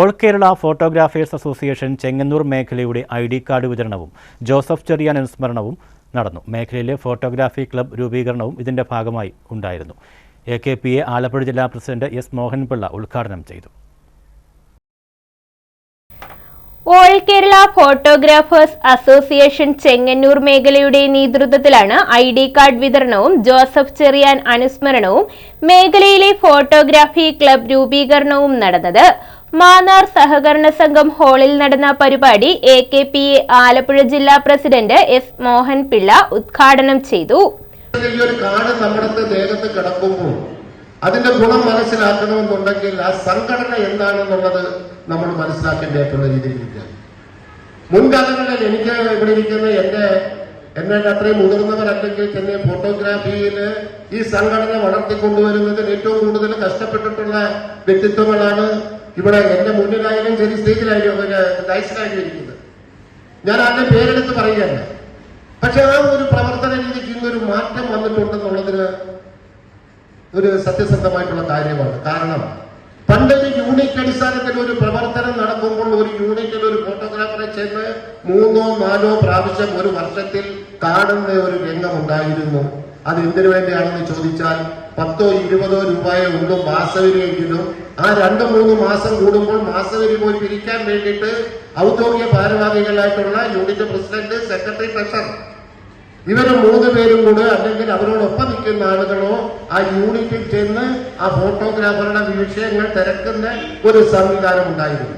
All Kerala photographers association Chengannur മേഖലയുടെ I D card വിതരണവും ജോസഫ് ചെറിയാൻ അനുസ്മരണവും നടന്നു. മേഖലയിലെ ഫോട്ടോഗ്രാഫി ക്ലബ് രൂപീകരണവും ഇതിന്റെ ഭാഗമായി ഉണ്ടായിരുന്നു. A K P A Alappuzha ജില്ലാ പ്രസിഡന്റ് എസ് മോഹൻപിള്ള ഉദ്ഘാടനം ചെയ്തു. All Kerala photographers association Chengannur മേഖലയുടെ നേതൃത്വത്തിലാണ് ഐ ഡി കാർഡ് വിതരണവും ജോസഫ് ചെറിയാൻ അനുസ്മരണവും മേഖലയിലെ ഫോട്ടോഗ്രാഫി ക്ലബ് രൂപീകരണവും നടന്നത്. മാന്നാർ സഹകരണ സംഘം ഹാളിൽ നടന്ന പരിപാടി A K P A Alappuzha ജില്ലാ പ്രസിഡന്റ് എസ് മോഹൻ പിള്ള ഉദ്ഘാടനം ചെയ്തു. കാട് അതിന്റെ ഗുണം മനസ്സിലാക്കണമെന്നുണ്ടെങ്കിൽ ആ സംഘടന എന്താണെന്നുള്ളത് നമ്മൾ മനസ്സിലാക്കേണ്ടതായിട്ടുള്ള രീതിയിലിരിക്കുക മുൻകാലങ്ങളിൽ എനിക്ക് ഇവിടെ ഇരിക്കുന്ന എന്റെ എന്നെ അത്രയും മുതിർന്നവരല്ലെങ്കിൽ തന്നെ ഫോട്ടോഗ്രാഫിയിൽ ഈ സംഘടന വളർത്തിക്കൊണ്ടുവരുന്നതിൽ ഏറ്റവും കൂടുതൽ കഷ്ടപ്പെട്ടിട്ടുള്ള വ്യക്തിത്വങ്ങളാണ് ഇവിടെ എന്റെ മുന്നിലായാലും ശരി സ്റ്റേജിലായാലും ഡൈസിലായാലും ഇരിക്കുന്നത്. ഞാൻ ആരുടെ പേരെടുത്ത് പറയുകയല്ല. പക്ഷെ ആ ഒരു പ്രവർത്തന രീതിക്ക് ഇന്നൊരു മാറ്റം വന്നിട്ടുണ്ടെന്നുള്ളതിന് ഒരു സത്യസന്ധമായിട്ടുള്ള കാര്യമാണ്. കാരണം പണ്ടൊരു യൂണിറ്റ് അടിസ്ഥാനത്തിൽ ഒരു പ്രവർത്തനം നടക്കുമ്പോൾ ഒരു യൂണിറ്റിൽ ഒരു ഫോട്ടോഗ്രാഫറെ ചെന്ന് മൂന്നോ നാലോ പ്രാവശ്യം ഒരു വർഷത്തിൽ കാണുന്ന ഒരു രംഗം ഉണ്ടായിരുന്നു. അത് എന്തിനു വേണ്ടിയാണെന്ന് ചോദിച്ചാൽ പത്തോ ഇരുപതോ ഉണ്ടോ ഉള്ളൂ മാസവരിയെങ്കിലും ആ രണ്ട് മൂന്ന് മാസം കൂടുമ്പോൾ മാസവരി പോയി പിരിക്കാൻ വേണ്ടിയിട്ട് ഔദ്യോഗിക ഭാരവാഹികളായിട്ടുള്ള യൂണിറ്റ് പ്രസിഡന്റ് സെക്രട്ടറി ട്രഷറർ. ഇവർ മൂന്ന് പേരും കൂടെ അല്ലെങ്കിൽ അവരോടൊപ്പം നിൽക്കുന്ന ആളുകളോ ആ യൂണിറ്റിൽ ചെന്ന് ആ ഫോട്ടോഗ്രാഫറുടെ വിഷയങ്ങൾ തിരക്കുന്ന ഒരു സംവിധാനം ഉണ്ടായിരുന്നു.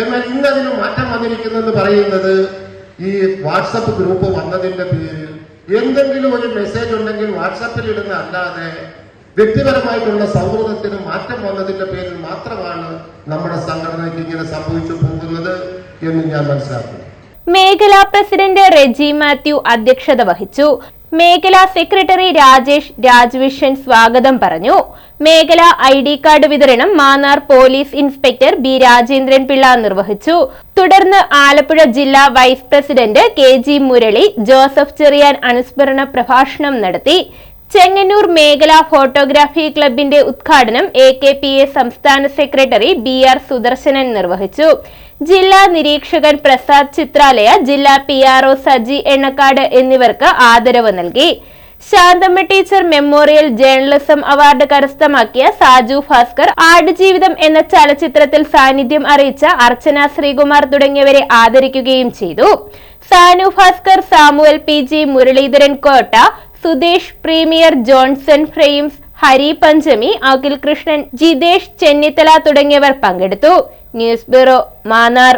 എന്നാൽ ഇന്നതിന് മാറ്റം വന്നിരിക്കുന്നെന്ന് പറയുന്നത് ഈ വാട്സപ്പ് ഗ്രൂപ്പ് വന്നതിന്റെ പേരിൽ എന്തെങ്കിലും ഒരു മെസ്സേജ് ഉണ്ടെങ്കിൽ വാട്സാപ്പിൽ ഇടുന്ന അല്ലാതെ വ്യക്തിപരമായിട്ടുള്ള സൗഹൃദത്തിന് മാറ്റം വന്നതിന്റെ പേരിൽ മാത്രമാണ് നമ്മുടെ സംഘടനയ്ക്ക് ഇങ്ങനെ സംഭവിച്ചു പോകുന്നത് എന്ന് ഞാൻ മനസ്സിലാക്കുന്നു. മേഖലാ പ്രസിഡന്റ് റെജി മാത്യു അധ്യക്ഷത വഹിച്ചു. മേഖലാ സെക്രട്ടറി രാജേഷ് രാജ്വിഷൻ സ്വാഗതം പറഞ്ഞു. മേഖലാ ഐ ഡി കാർഡ് വിതരണം Mannar police inspector B Rajendran Pillai നിർവഹിച്ചു. തുടർന്ന് ആലപ്പുഴ ജില്ലാ vice president K G Murali Joseph Cheriyan അനുസ്മരണ പ്രഭാഷണം നടത്തി. ചെങ്ങന്നൂർ മേഖലാ ഫോട്ടോഗ്രാഫി ക്ലബിന്റെ ഉദ്ഘാടനം എ കെ പി എ സംസ്ഥാന സെക്രട്ടറി ബി ആർ സുദർശനൻ നിർവഹിച്ചു. ജില്ലാ നിരീക്ഷകൻ പ്രസാദ് ചിത്രാലയ ജില്ലാ P R O Saji Ennakkad എന്നിവർക്ക് ആദരവ് നൽകി. Shanthamma teacher memorial journalism award കരസ്ഥമാക്കിയ സാജു ഭാസ്കർ ആടുജീവിതം എന്ന ചലച്ചിത്രത്തിൽ സാന്നിധ്യം അറിയിച്ച അർച്ചന ശ്രീകുമാർ തുടങ്ങിയവരെ ആദരിക്കുകയും ചെയ്തു. Sanu Bhaskar Samuel P G Muraleedharan Kotta Sudhesh premier Johnson frames Hari Panchami Akhil Krishnan Jithesh Chennithala തുടങ്ങിയവർ പങ്കെടുത്തു. News bureau Mannar.